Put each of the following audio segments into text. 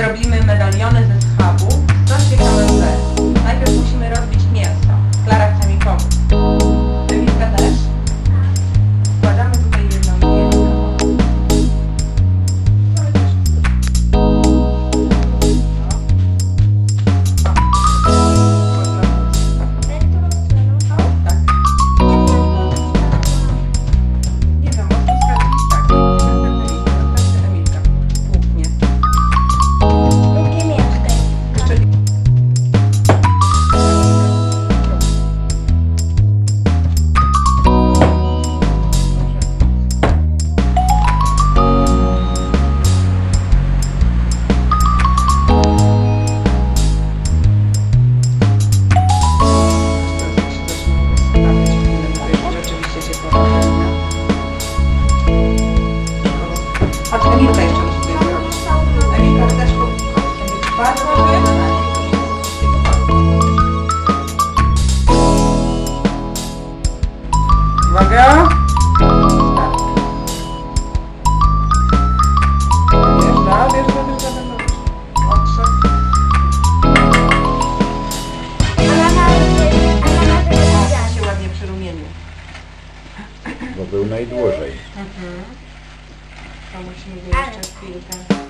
zrobimy medaliony ze schabu. Emilka jeszcze musi coś zrobić. Emilka to też powinna bardzo wielka. Uwaga! Tak. Bo był najdłużej. Mhm. Тому що ми зараз спілка.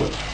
Yeah.